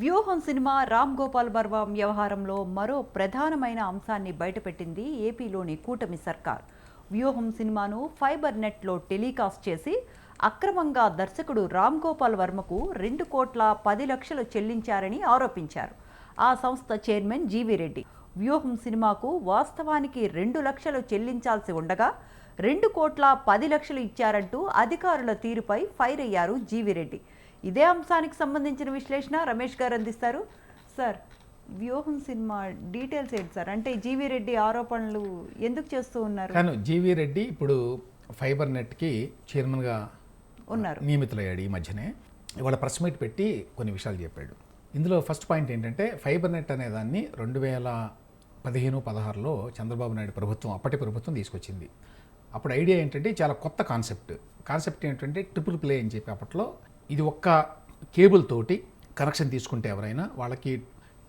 వ్యూహం సినిమా రామ్ గోపాల్ వర్మ వ్యవహారంలో మరో ప్రధానమైన అంశాన్ని బయటపెట్టింది ఏపీలోని కూటమి సర్కార్. వ్యూహం సినిమాను ఫైబర్ నెట్లో టెలికాస్ట్ చేసి అక్రమంగా దర్శకుడు రామ్ గోపాల్ వర్మకు రెండు కోట్ల పది లక్షలు చెల్లించారని ఆరోపించారు. ఆ సంస్థ చైర్మన్ జీవి రెడ్డి. వ్యూహం సినిమాకు వాస్తవానికి రెండు లక్షలు చెల్లించాల్సి ఉండగా రెండు కోట్ల పది లక్షలు ఇచ్చారంటూ అధికారుల తీరుపై ఫైర్ అయ్యారు జీవిరెడ్డి ఇదే అంశానికి సంబంధించిన విశ్లేషణ రమేష్ గారు అందిస్తారు. సార్ వ్యూహం సినిమా డీటెయిల్స్ ఏంటి సార్? అంటే జీవి రెడ్డి ఆరోపణలు ఎందుకు చేస్తూ ఉన్నారు? కానీ జీవీ రెడ్డి ఇప్పుడు ఫైబర్ నెట్కి చైర్మన్గా ఉన్నారు. నియమితులయ్యాడు ఈ మధ్యనే. ఇవాళ ప్రెస్ మీట్ పెట్టి కొన్ని విషయాలు చెప్పాడు. ఇందులో ఫస్ట్ పాయింట్ ఏంటంటే ఫైబర్ నెట్ అనే దాన్ని రెండు వేల పదిహేను పదహారులో చంద్రబాబు నాయుడు ప్రభుత్వం అప్పటి ప్రభుత్వం తీసుకొచ్చింది. అప్పుడు ఐడియా ఏంటంటే చాలా కొత్త కాన్సెప్ట్. కాన్సెప్ట్ ఏంటంటే ట్రిపుల్ ప్లే అని చెప్పి అప్పట్లో ఇది ఒక్క కేబుల్ తోటి కనెక్షన్ తీసుకుంటే ఎవరైనా వాళ్ళకి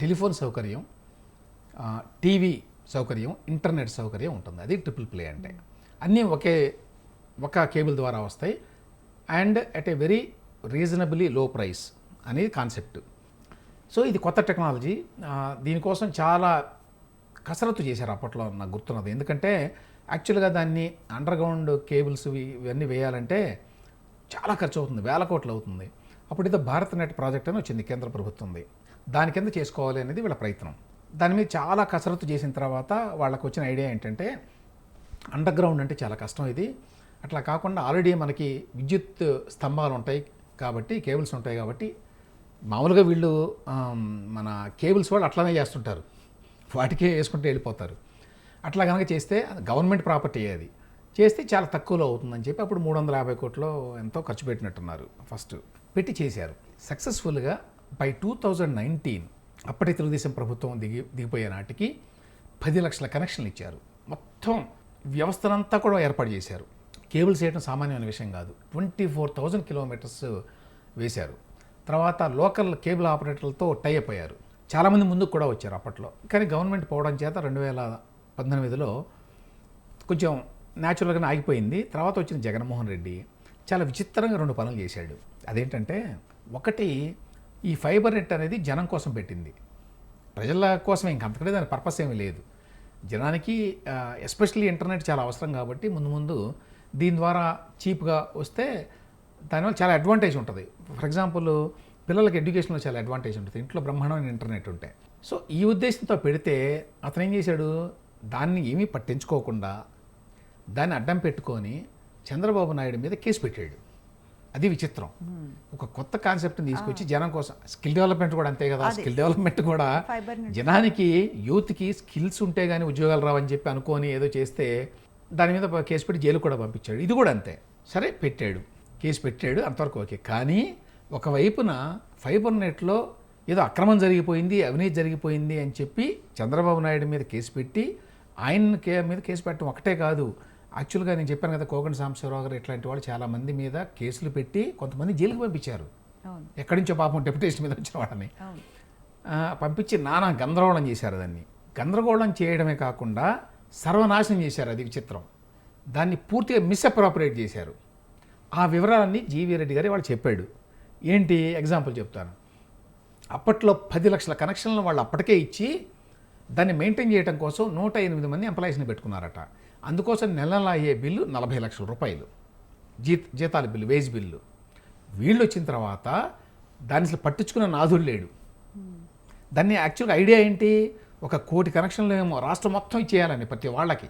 టెలిఫోన్ సౌకర్యం టీవీ సౌకర్యం ఇంటర్నెట్ సౌకర్యం ఉంటుంది. అది ట్రిపుల్ ప్లే అంటే. అన్నీ ఒకే ఒక కేబుల్ ద్వారా వస్తాయి. And at a very reasonably low price అనేది కాన్సెప్ట్. సో ఇది కొత్త టెక్నాలజీ. దీనికోసం చాలా కసరత్తు చేశారు అప్పట్లో నాకు గుర్తున్నది. ఎందుకంటే యాక్చువల్గా దాన్ని అండర్ గ్రౌండ్ కేబుల్స్ ఇవన్నీ వేయాలంటే చాలా ఖర్చు అవుతుంది వేల కోట్లు అవుతుంది. అప్పుడు ఏదో భారత్ నెట్ ప్రాజెక్ట్ అని వచ్చింది కేంద్ర ప్రభుత్వంది. దాని కింద చేసుకోవాలి అనేది వీళ్ళ ప్రయత్నం. దాని మీద చాలా కసరత్తు చేసిన తర్వాత వాళ్ళకు వచ్చిన ఐడియా ఏంటంటే అండర్ గ్రౌండ్ అంటే చాలా కష్టం ఇది. అట్లా కాకుండా ఆల్రెడీ మనకి విద్యుత్ స్తంభాలు ఉంటాయి కాబట్టి కేబుల్స్ ఉంటాయి కాబట్టి మామూలుగా వీళ్ళు మన కేబుల్స్ వాళ్ళు అట్లానే చేస్తుంటారు. వాటికే వేసుకుంటే వెళ్ళిపోతారు. అట్లా కనుక చేస్తే గవర్నమెంట్ ప్రాపర్టీ అది. చేస్తే చాలా తక్కువలో అవుతుందని చెప్పి అప్పుడు మూడు వందల యాభై కోట్లో ఎంతో ఖర్చు పెట్టినట్టున్నారు. ఫస్ట్ పెట్టి చేశారు. సక్సెస్ఫుల్గా బై టూ థౌజండ్ నైన్టీన్ అప్పటి తెలుగుదేశం ప్రభుత్వం దిగి దిగిపోయే నాటికి పది లక్షల కనెక్షన్లు ఇచ్చారు. మొత్తం వ్యవస్థనంతా కూడా ఏర్పాటు చేశారు. కేబుల్స్ వేయడం సామాన్యమైన విషయం కాదు. ట్వంటీ ఫోర్ థౌజండ్ కిలోమీటర్స్ వేశారు. తర్వాత లోకల్ కేబుల్ ఆపరేటర్లతో టై అయ్యారు. చాలామంది ముందుకు కూడా వచ్చారు అప్పట్లో. కానీ గవర్నమెంట్ పోవడం చేత రెండు వేల పద్దెనిమిదిలో కొంచెం న్యాచురల్గానే ఆగిపోయింది. తర్వాత వచ్చిన జగన్మోహన్ రెడ్డి చాలా విచిత్రంగా రెండు పనులు చేశాడు. అదేంటంటే ఒకటి ఈ ఫైబర్ నెట్ అనేది జనం కోసం పెట్టింది. ప్రజల కోసం ఇంకంతకంటే దాని పర్పస్ ఏమీ లేదు. జనానికి ఎస్పెషల్లీ ఇంటర్నెట్ చాలా అవసరం కాబట్టి ముందు ముందు దీని ద్వారా చీప్గా వస్తే దానివల్ల చాలా అడ్వాంటేజ్ ఉంటుంది. ఫర్ ఎగ్జాంపుల్ పిల్లలకి ఎడ్యుకేషన్లో చాలా అడ్వాంటేజ్ ఉంటుంది. ఇంట్లో బ్రహ్మాండమైన ఇంటర్నెట్ ఉంటే. సో ఈ ఉద్దేశంతో పెడితే అతను ఏం చేశాడు? దాన్ని ఏమీ పట్టించుకోకుండా దాన్ని అడ్డం పెట్టుకొని చంద్రబాబు నాయుడు మీద కేసు పెట్టాడు. అది విచిత్రం. ఒక కొత్త కాన్సెప్ట్ని తీసుకొచ్చి జనం కోసం స్కిల్ డెవలప్మెంట్ కూడా అంతే కదా స్కిల్ డెవలప్మెంట్ కూడా జనానికి యూత్కి స్కిల్స్ ఉంటే కానీ ఉద్యోగాలు రావని చెప్పి అనుకొని ఏదో చేస్తే దాని మీద కేసు పెట్టి జైలు కూడా పంపించాడు. ఇది కూడా అంతే. సరే పెట్టాడు. కేసు పెట్టాడు అంతవరకు ఓకే. కానీ ఒకవైపున ఫైబర్ నెట్లో ఏదో అక్రమం జరిగిపోయింది అవినీతి జరిగిపోయింది అని చెప్పి చంద్రబాబు నాయుడు మీద కేసు పెట్టి ఆయన మీద కేసు పెట్టడం ఒకటే కాదు. యాక్చువల్గా నేను చెప్పాను కదా కోగండి సాంబశివరావు గారు ఇట్లాంటి వాళ్ళు చాలామంది మీద కేసులు పెట్టి కొంతమంది జైలుకి పంపించారు. ఎక్కడి నుంచో పాపం డెప్యుటేషన్ మీద వచ్చిన వాళ్ళని. పంపించి నానా గందరగోళం చేశారు దాన్ని. గందరగోళం చేయడమే కాకుండా సర్వనాశనం చేశారు అది విచిత్రం. దాన్ని పూర్తిగా మిస్అప్రాపరేట్ చేశారు. ఆ వివరాలన్నీ జీవీ రెడ్డి గారి వాళ్ళు చెప్పాడు. ఏంటి? ఎగ్జాంపుల్ చెప్తాను. అప్పట్లో పది లక్షల కనెక్షన్లు వాళ్ళు అప్పటికే ఇచ్చి దాన్ని మెయింటైన్ చేయడం కోసం నూట ఎనిమిది మంది ఎంప్లాయీస్ని పెట్టుకున్నారట. అందుకోసం నెల నెల అయ్యే బిల్లు నలభై లక్షల రూపాయలు. జీ జీతాల బిల్లు వేజ్ బిల్లు. వీళ్ళు వచ్చిన తర్వాత దాని అసలు పట్టించుకున్న నాదుడు లేడు. దాన్ని యాక్చువల్గా ఐడియా ఏంటి? ఒక కోటి కనెక్షన్లు ఏమో రాష్ట్రం మొత్తం ఇచ్చేయాలని ప్రతి వాళ్ళకి.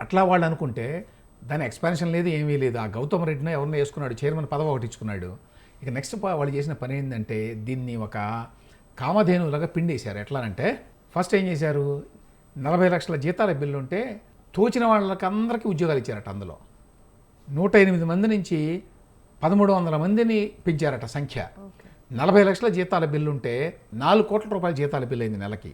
అట్లా వాళ్ళు అనుకుంటే దాని ఎక్స్పాన్షన్ లేదు ఏమీ లేదు. ఆ గౌతమ్ రెడ్డిని ఎవరినో వేసుకున్నాడు చైర్మన్ పదవి ఒకటి ఇచ్చుకున్నాడు. ఇక నెక్స్ట్ వాళ్ళు చేసిన పని ఏంటంటే దీన్ని ఒక కామధేనువులాగా పిండేశారు. ఎట్లానంటే ఫస్ట్ ఏం చేశారు? నలభై లక్షల జీతాల బిల్లు ఉంటే తోచిన వాళ్ళకి అందరికీ ఉద్యోగాలు ఇచ్చారట అందులో. నూట ఎనిమిది మంది నుంచి పదమూడు వందల మందిని పెంచారట సంఖ్య. నలభై లక్షల జీతాల బిల్లు ఉంటే నాలుగు కోట్ల రూపాయల జీతాల బిల్లు అయింది నెలకి.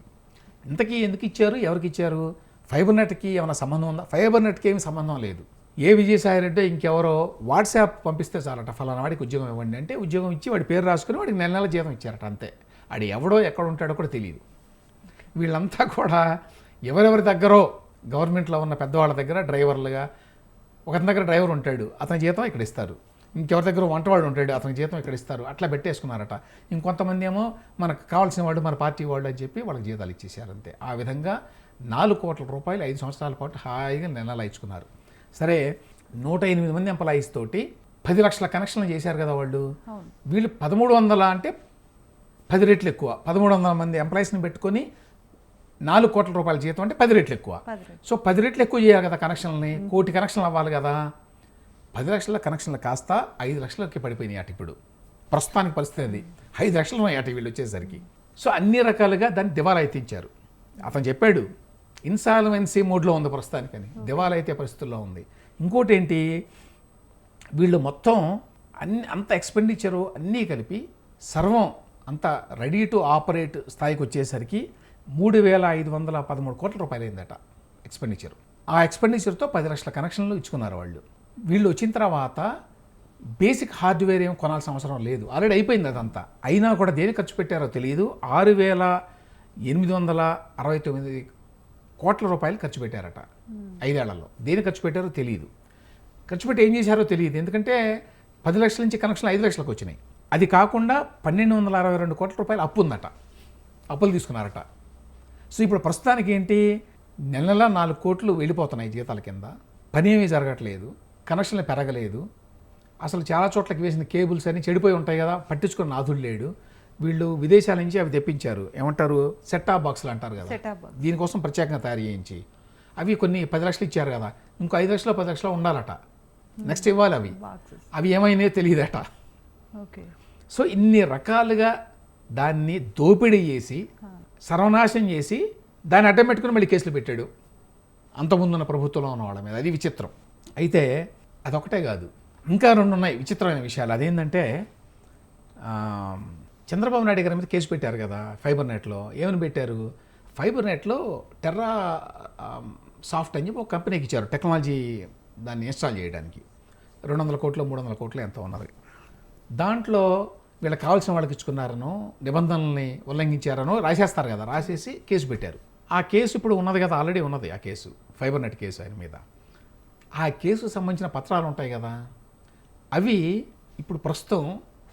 ఇంతకీ ఎందుకు ఇచ్చారు? ఎవరికి ఇచ్చారు? ఫైబర్ నెట్కి ఏమైనా సంబంధం ఉందా? ఫైబర్ నెట్కి ఏమి సంబంధం లేదు. ఏ విజయసాయి రెడ్డి ఇంకెవరో వాట్సాప్ పంపిస్తే చాలట ఫలానా వాడికి ఉద్యోగం ఇవ్వండి అంటే ఉద్యోగం ఇచ్చి వాడి పేరు రాసుకుని వాడికి నెల నెల జీతం ఇచ్చారట అంతే. ఆడు ఎవడో ఎక్కడ ఉంటాడో కూడా తెలియదు వీళ్ళంతా కూడా ఎవరెవరి దగ్గరో గవర్నమెంట్లో ఉన్న పెద్దవాళ్ళ దగ్గర డ్రైవర్లుగా ఒక దగ్గర డ్రైవర్ ఉంటాడు అతని జీతం ఇక్కడ ఇస్తారు. ఇంకెవరి దగ్గర వంటవాడు ఉంటాడు అతనికి జీతం ఇక్కడ ఇస్తారు. అట్లా పెట్టేసుకున్నారట. ఇంకొంతమంది ఏమో మనకు కావాల్సిన వాళ్ళు మన పార్టీ వాళ్ళు అని చెప్పి వాళ్ళకి జీతాలు ఇచ్చేసారు అంతే. ఆ విధంగా నాలుగు కోట్ల రూపాయలు ఐదు సంవత్సరాల పాటు హాయిగా నెలలా ఇచ్చుకున్నారు సరే నూట ఎనిమిది మంది ఎంప్లాయీస్ తోటి పది లక్షల కనెక్షన్లు చేశారు కదా వాళ్ళు. వీళ్ళు పదమూడు వందల అంటే పది రెట్లు ఎక్కువ. పదమూడు వందల మంది ఎంప్లాయీస్ని పెట్టుకొని నాలుగు కోట్ల రూపాయల జీతం అంటే పది రెట్లు ఎక్కువ. సో పది రెట్లు ఎక్కువ చేయాలి కదా కనెక్షన్లని కోటి కనెక్షన్లు అవ్వాలి కదా. పది లక్షల కనెక్షన్లు కాస్త ఐదు లక్షలకి పడిపోయినాయి అటు ఇప్పుడు. ప్రస్తుతానికి పరిస్థితి అది. ఐదు లక్షలు ఉన్నాయి అటు వీళ్ళు వచ్చేసరికి. సో అన్ని రకాలుగా దాన్ని దివాలా ఎత్తించారు అతను చెప్పాడు ఇన్సాల్వెన్సీ మోడ్లో ఉంది ప్రస్తుతానికని. దివాలా అయితే పరిస్థితుల్లో ఉంది. ఇంకోటి ఏంటి వీళ్ళు మొత్తం అన్ని అంత ఎక్స్పెండిచరు అన్నీ కలిపి సర్వం అంత రెడీ టు ఆపరేట్ స్థాయికి వచ్చేసరికి మూడు వేల ఐదు వందల పదమూడు కోట్ల రూపాయలు అయిందట ఎక్స్పెండిచర్ ఆ ఎక్స్పెండిచర్తో పది లక్షల కనెక్షన్లు ఇచ్చుకున్నారు వాళ్ళు. వీళ్ళు వచ్చిన తర్వాత బేసిక్ హార్డ్వేర్ ఏం కొనాల్సిన అవసరం లేదు. ఆల్రెడీ అయిపోయింది అదంతా. అయినా కూడా దేని ఖర్చు పెట్టారో తెలియదు. ఆరు వేల ఎనిమిది వందల అరవై తొమ్మిది కోట్ల రూపాయలు ఖర్చు పెట్టారట. ఐదేళ్ళలో. దేని ఖర్చు పెట్టారో తెలియదు. ఖర్చు పెట్టి ఏం చేశారో తెలియదు. ఎందుకంటే పది లక్షల నుంచి కనెక్షన్లు ఐదు లక్షలకు వచ్చినాయి. అది కాకుండా పన్నెండు వందల అరవై రెండు కోట్ల రూపాయలు అప్పు ఉందట అప్పులు తీసుకున్నారట. సో ఇప్పుడు ప్రస్తుతానికి ఏంటి నెల నెల నాలుగు కోట్లు వెళ్ళిపోతున్నాయి జీతాల కింద. పని ఏమీ జరగట్లేదు. కనెక్షన్లు పెరగలేదు. అసలు చాలా చోట్లకి వేసిన కేబుల్స్ అన్ని చెడిపోయి ఉంటాయి కదా పట్టించుకున్న నాథుడు లేడు. వీళ్ళు విదేశాల నుంచి అవి తెప్పించారు. ఏమంటారు? సెట్టాప్ బాక్సులు అంటారు కదా. దీనికోసం ప్రత్యేకంగా తయారు చేయించి. అవి కొన్ని పది లక్షలు ఇచ్చారు కదా. ఇంకో ఐదు లక్షలు పది లక్షలు ఉండాలట. నెక్స్ట్ ఇవ్వాలి అవి. అవి ఏమైనా తెలియదట. ఓకే సో ఇన్ని రకాలుగా దాన్ని దోపిడీ చేసి సర్వనాశనం చేసి దాన్ని అడ్డం పెట్టుకుని మళ్ళీ కేసులు పెట్టాడు. అంతకుముందున్న ప్రభుత్వంలో ఉన్న వాళ్ళ మీద. అది విచిత్రం. అయితే అదొకటే కాదు. ఇంకా రెండు ఉన్నాయి విచిత్రమైన విషయాలు. అదేంటంటే చంద్రబాబు నాయుడు గారి మీద కేసు పెట్టారు కదా ఫైబర్ నెట్లో. ఏమని పెట్టారు? ఫైబర్ నెట్లో టెర్రా సాఫ్ట్ అని చెప్పి ఒక కంపెనీకి ఇచ్చారు. టెక్నాలజీ దాన్ని ఇన్స్టాల్ చేయడానికి. రెండు వందల కోట్లు మూడు వందల కోట్లు ఎంత ఉన్నది. దాంట్లో వీళ్ళకి కావాల్సిన వాళ్ళకి ఇచ్చుకున్నారనో నిబంధనల్ని ఉల్లంఘించారనో రాసేస్తారు కదా రాసేసి కేసు పెట్టారు. ఆ కేసు ఇప్పుడు ఉన్నది కదా ఆల్రెడీ ఉన్నది ఆ కేసు ఫైబర్ నెట్ కేసు ఆయన మీద. ఆ కేసుకు సంబంధించిన పత్రాలు ఉంటాయి కదా అవి ఇప్పుడు ప్రస్తుతం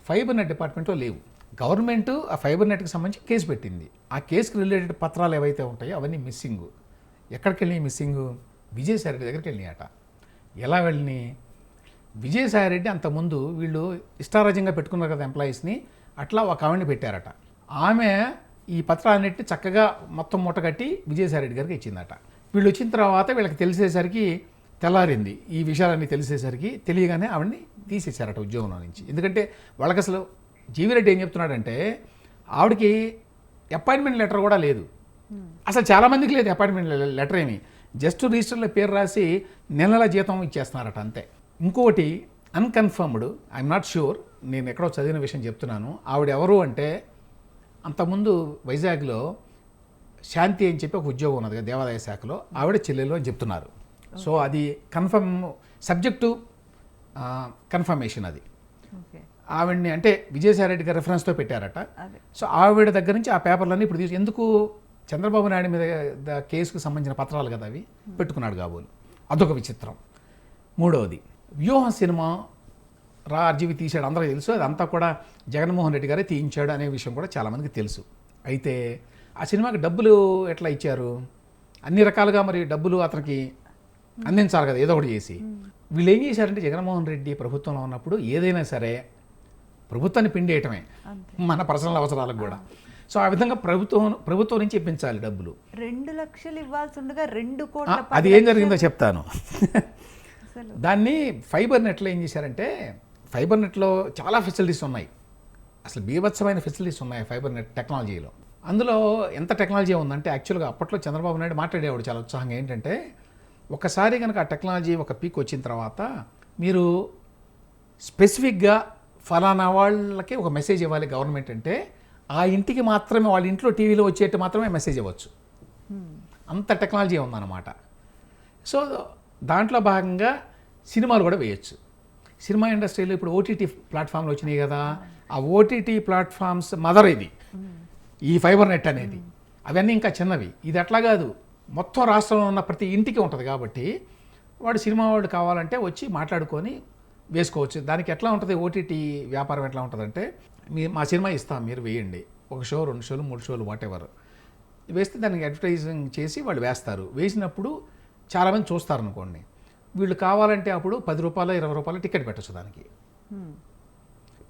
ఫైబర్ నెట్ డిపార్ట్మెంట్లో లేవు. గవర్నమెంట్ ఆ ఫైబర్ నెట్కి సంబంధించి కేసు పెట్టింది. ఆ కేసుకి రిలేటెడ్ పత్రాలు ఏవైతే ఉంటాయో అవన్నీ మిస్సింగ్ ఎక్కడికి వెళ్ళినాయి మిస్సింగ్ విజయసాయి రెడ్డి దగ్గరికి వెళ్ళినాయట. ఎలా వెళ్ళినాయి? విజయసాయి రెడ్డి అంతకుముందు వీళ్ళు ఇష్టారాజ్యంగా పెట్టుకున్నారు కదా ఎంప్లాయీస్ని అట్లా ఒక ఆవిడని పెట్టారట. ఆమె ఈ పత్రాలన్నిటి చక్కగా మొత్తం మూటగట్టి విజయసాయి రెడ్డి గారికి ఇచ్చిందట. వీళ్ళు వచ్చిన తర్వాత వీళ్ళకి తెలిసేసరికి తెల్లారింది. ఈ విషయాలన్నీ తెలిసేసరికి తెలియగానే ఆవిడని తీసేశారట ఉద్యోగంలో నుంచి. ఎందుకంటే వాళ్ళకి అసలు జీవిరెడ్డి ఏం చెప్తున్నాడంటే ఆవిడకి అపాయింట్మెంట్ లెటర్ కూడా లేదు. అసలు చాలామందికి లేదు అపాయింట్మెంట్ లెటర్ ఏమి జస్ట్ రిజిస్టర్లో పేరు రాసి నెల నెల జీతం ఇచ్చేస్తున్నారట అంతే. ఇంకోటి అన్కన్ఫర్మ్డ్ ఐఎమ్ నాట్ షూర్ నేను ఎక్కడో చదివిన విషయం చెప్తున్నాను. ఆవిడ ఎవరు అంటే అంతకుముందు వైజాగ్లో శాంతి అని చెప్పి ఒక ఉద్యోగం ఉన్నది కదా దేవాదాయ శాఖలో ఆవిడ చెల్లెలు అని చెప్తున్నారు. సో అది కన్ఫర్మ్ సబ్జెక్టు కన్ఫర్మేషన్ అది. ఆవిడ్ని అంటే విజయసాయి రెడ్డి గారి రెఫరెన్స్తో పెట్టారట. సో ఆవిడ దగ్గర నుంచి ఆ పేపర్లన్నీ ఇప్పుడు తీసి ఎందుకు చంద్రబాబు నాయుడు మీద ద- కేసుకు సంబంధించిన పత్రాలు కదా అవి పెట్టుకున్నాడు కాబోలు. అదొక విచిత్రం. మూడవది వ్యూహ సినిమా రా ఆర్జీవి తీశాడు. అందరికీ తెలుసు. అదంతా కూడా జగన్మోహన్ రెడ్డి గారే తీయించాడు అనే విషయం కూడా చాలామందికి తెలుసు. అయితే ఆ సినిమాకి డబ్బులు ఎట్లా ఇచ్చారు? అన్ని రకాలుగా మరి డబ్బులు అతనికి అందించాలి కదా ఏదో ఒకటి చేసి. వీళ్ళు ఏం చేశారంటే జగన్మోహన్ రెడ్డి ప్రభుత్వంలో ఉన్నప్పుడు ఏదైనా సరే ప్రభుత్వాన్ని పిండేయటమే. మన పర్సనల్ అవసరాలకు కూడా. సో ఆ విధంగా ప్రభుత్వం ప్రభుత్వం నుంచి ఇప్పించాలి డబ్బులు. రెండు లక్షలు ఇవ్వాల్సి ఉండగా రెండు కోట్ల అది ఏం జరిగిందో చెప్తాను. దాన్ని ఫైబర్ నెట్లో ఏం చేశారంటే ఫైబర్ నెట్లో చాలా ఫెసిలిటీస్ ఉన్నాయి. అసలు బీభత్సమైన ఫెసిలిటీస్ ఉన్నాయి ఫైబర్ నెట్ టెక్నాలజీలో. అందులో ఎంత టెక్నాలజీ ఉందంటే యాక్చువల్గా అప్పట్లో చంద్రబాబు నాయుడు మాట్లాడేవాడు చాలా ఉత్సాహంగా. ఏంటంటే ఒకసారి కనుక ఆ టెక్నాలజీ ఒక పీక్ వచ్చిన తర్వాత మీరు స్పెసిఫిక్గా ఫలానా వాళ్ళకి ఒక మెసేజ్ ఇవ్వాలి గవర్నమెంట్ అంటే ఆ ఇంటికి మాత్రమే వాళ్ళ ఇంట్లో టీవీలో వచ్చేట్టు మాత్రమే మెసేజ్ ఇవ్వచ్చు. అంత టెక్నాలజీ ఉందన్నమాట. సో దాంట్లో భాగంగా సినిమాలు కూడా వేయచ్చు. సినిమా ఇండస్ట్రీలో ఇప్పుడు ఓటీటీ ప్లాట్ఫామ్లు వచ్చినాయి కదా ఆ ఓటీటీ ప్లాట్ఫామ్స్ మదర్ ఇది. ఈ ఫైబర్ నెట్ అనేది. అవన్నీ ఇంకా చిన్నవి. ఇది అట్లా కాదు. మొత్తం రాష్ట్రంలో ఉన్న ప్రతి ఇంటికి ఉంటుంది కాబట్టి వాడు సినిమా వాడు కావాలంటే వచ్చి మాట్లాడుకొని వేసుకోవచ్చు. దానికి ఎట్లా ఉంటుంది? ఓటీటీ వ్యాపారం ఎట్లా ఉంటుందంటే మీ మా సినిమా ఇస్తాం మీరు వేయండి. ఒక షో రెండు షోలు మూడు షోలు వాట్ ఎవర్ వేస్తే దానికి అడ్వర్టైజింగ్ చేసి వాళ్ళు వేస్తారు. వేసినప్పుడు చాలామంది చూస్తారు అనుకోండి వీళ్ళు కావాలంటే అప్పుడు పది రూపాయలు ఇరవై రూపాయలు టికెట్ పెట్టచ్చు దానికి.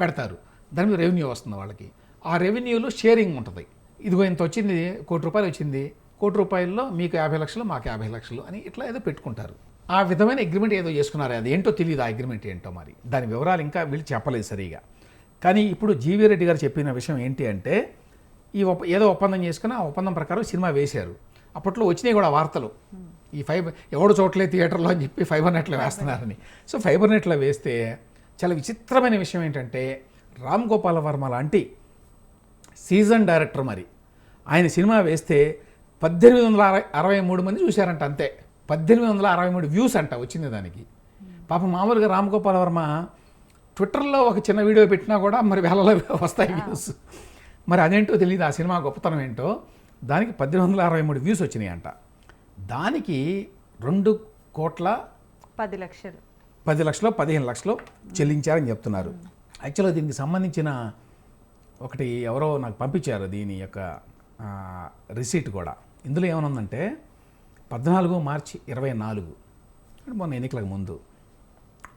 పెడతారు. దాని మీద రెవెన్యూ వస్తుంది వాళ్ళకి. ఆ రెవెన్యూలో షేరింగ్ ఉంటుంది. ఇదిగో ఇంత వచ్చింది కోటి రూపాయలు వచ్చింది కోటి రూపాయల్లో మీకు యాభై లక్షలు మాకు యాభై లక్షలు అని ఇట్లా ఏదో పెట్టుకుంటారు. ఆ విధమైన అగ్రిమెంట్ ఏదో చేసుకున్నారు అది ఏంటో తెలియదు ఆ అగ్రిమెంట్ ఏంటో మరి. దాని వివరాలు ఇంకా వీళ్ళు చెప్పలేదు సరిగా. కానీ ఇప్పుడు జీవీ రెడ్డి గారు చెప్పిన విషయం ఏంటి అంటే ఈ ఒప్ప ఏదో ఒప్పందం చేసుకుని ఆ ఒప్పందం ప్రకారం సినిమా వేశారు. అప్పట్లో వచ్చినాయి కూడా వార్తలు. ఈ ఫైబర్ ఎవడు చోట్లే థియేటర్లో అని చెప్పి ఫైబర్ నెట్లో వేస్తున్నారని. సో ఫైబర్ నెట్లో వేస్తే చాలా విచిత్రమైన విషయం ఏంటంటే రామ్ గోపాల వర్మ లాంటి సీజన్ డైరెక్టర్ మరి. ఆయన సినిమా వేస్తే పద్దెనిమిది వందల అరవై అరవై మూడు మంది చూశారంట అంతే. పద్దెనిమిది వందల అరవై మూడు వ్యూస్ అంట వచ్చింది దానికి. పాపం మామూలుగా రామ్ గోపాల్ వర్మ ట్విట్టర్లో ఒక చిన్న వీడియో పెట్టినా కూడా మరి వేలలో వస్తాయి వ్యూస్. మరి అదేంటో తెలియదు ఆ సినిమా గొప్పతనం ఏంటో. దానికి పద్దెనిమిది వందల అరవై మూడు వ్యూస్ వచ్చినాయి అంట దానికి రెండు కోట్ల పది లక్షలు. పది లక్షలు పదిహేను లక్షలు చెల్లించారని చెప్తున్నారు. యాక్చువల్గా దీనికి సంబంధించిన ఒకటి ఎవరో నాకు పంపించారు దీని యొక్క రిసీట్ కూడా. ఇందులో ఏమనుందంటే పద్నాలుగు మార్చి ఇరవై నాలుగు మొన్న ఎన్నికలకు ముందు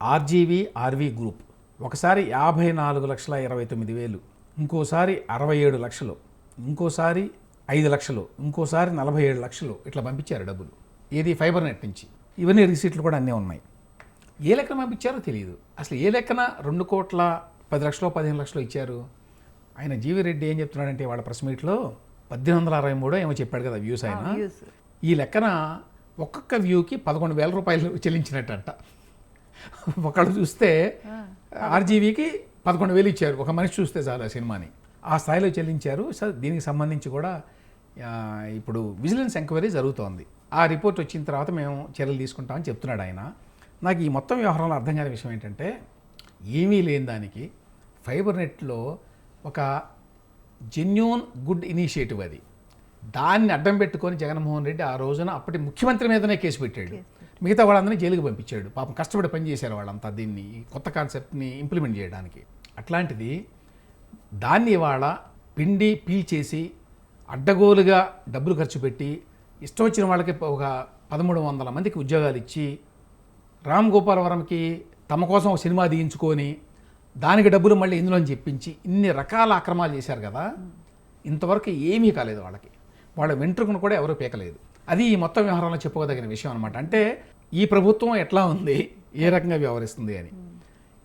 ఆర్జీవీ ఆర్వీ గ్రూప్ ఒకసారి యాభై నాలుగు లక్షల ఇరవై తొమ్మిది వేలు ఇంకోసారి అరవై ఏడు లక్షలు ఇంకోసారి ఐదు లక్షలు ఇంకోసారి నలభై ఏడు లక్షలు ఇట్లా పంపించారు డబ్బులు. ఏది ఫైబర్ నెట్ నుంచి. ఇవన్నీ రిసీట్లు కూడా అన్నీ ఉన్నాయి. ఏ లెక్కన పంపించారో తెలియదు అసలు ఏ లెక్కన రెండు కోట్ల పది లక్షలు పదిహేను లక్షలు ఇచ్చారు? ఆయన జీవి రెడ్డి ఏం చెప్తున్నాడంటే వాళ్ళ ప్రెస్ మీట్లో పద్దెనిమిది వందల అరవై మూడో ఏమో చెప్పాడు కదా వ్యూస్ ఆయన. ఈ లెక్కన ఒక్కొక్క వ్యూకి పదకొండు వేల రూపాయలు చెల్లించినట్టంట. ఒకళ్ళు చూస్తే ఆర్జీవీకి పదకొండు వేలు ఇచ్చారు. ఒక మనిషి చూస్తే చాలు ఆ సినిమాని. ఆ స్థాయిలో చెల్లించారు. దీనికి సంబంధించి కూడా ఇప్పుడు విజిలెన్స్ ఎంక్వైరీ జరుగుతోంది. ఆ రిపోర్ట్ వచ్చిన తర్వాత మేము చర్యలు తీసుకుంటామని చెప్తున్నాడు ఆయన. నాకు ఈ మొత్తం వ్యవహారంలో అర్థం కాని విషయం ఏంటంటే ఏమీ లేని దానికి ఫైబర్ నెట్లో ఒక జెన్యూన్ గుడ్ ఇనిషియేటివ్ అది. దాన్ని అడ్డం పెట్టుకొని జగన్మోహన్ రెడ్డి ఆ రోజున అప్పటి ముఖ్యమంత్రి మీదనే కేసు పెట్టాడు. మిగతా వాళ్ళందరినీ జైలుకి పంపించాడు. పాపం కష్టపడి పనిచేశారు వాళ్ళంతా దీన్ని కొత్త కాన్సెప్ట్ని ఇంప్లిమెంట్ చేయడానికి. అట్లాంటిది దాన్ని ఇవాళ పిండి పీల్చేసి అడ్డగోలుగా డబ్బులు ఖర్చు పెట్టి ఇష్టం వచ్చిన వాళ్ళకి ఒక పదమూడు వందల మందికి ఉద్యోగాలు ఇచ్చి రామ్ గోపాలవరంకి తమ కోసం ఒక సినిమా తీయించుకొని దానికి డబ్బులు మళ్ళీ ఇందులో చెప్పించి ఇన్ని రకాల అక్రమాలు చేశారు కదా ఇంతవరకు ఏమీ కాలేదు వాళ్ళకి. వాళ్ళ వెంట్రుకను కూడా ఎవరూ పీకలేదు. అది ఈ మొత్తం వ్యవహారంలో చెప్పుకోదగిన విషయం అనమాట అంటే ఈ ప్రభుత్వం ఎట్లా ఉంది ఏ రకంగా వ్యవహరిస్తుంది అని.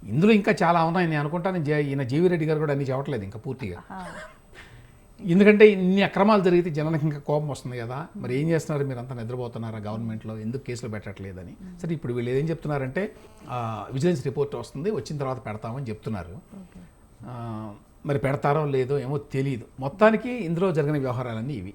ఇందులో ఇంకా చాలా ఉన్నాయి. నేను అనుకుంటాను ఈయన జీవిరెడ్డి గారు కూడా అన్ని చెప్పట్లేదు ఇంకా పూర్తిగా. ఎందుకంటే ఇన్ని అక్రమాలు జరిగితే జనానికి ఇంకా కోపం వస్తుంది కదా. మరి ఏం చేస్తున్నారు? మీరు అంతా నిద్రపోతున్నారా గవర్నమెంట్లో? ఎందుకు కేసులు పెట్టట్లేదని? సరే ఇప్పుడు వీళ్ళు ఏం చెప్తున్నారంటే విజిలెన్స్ రిపోర్ట్ వస్తుంది వచ్చిన తర్వాత పెడతామని చెప్తున్నారు. మరి పెడతారో లేదో ఏమో తెలియదు మొత్తానికి ఇందులో జరిగిన వ్యవహారాలన్నీ ఇవి.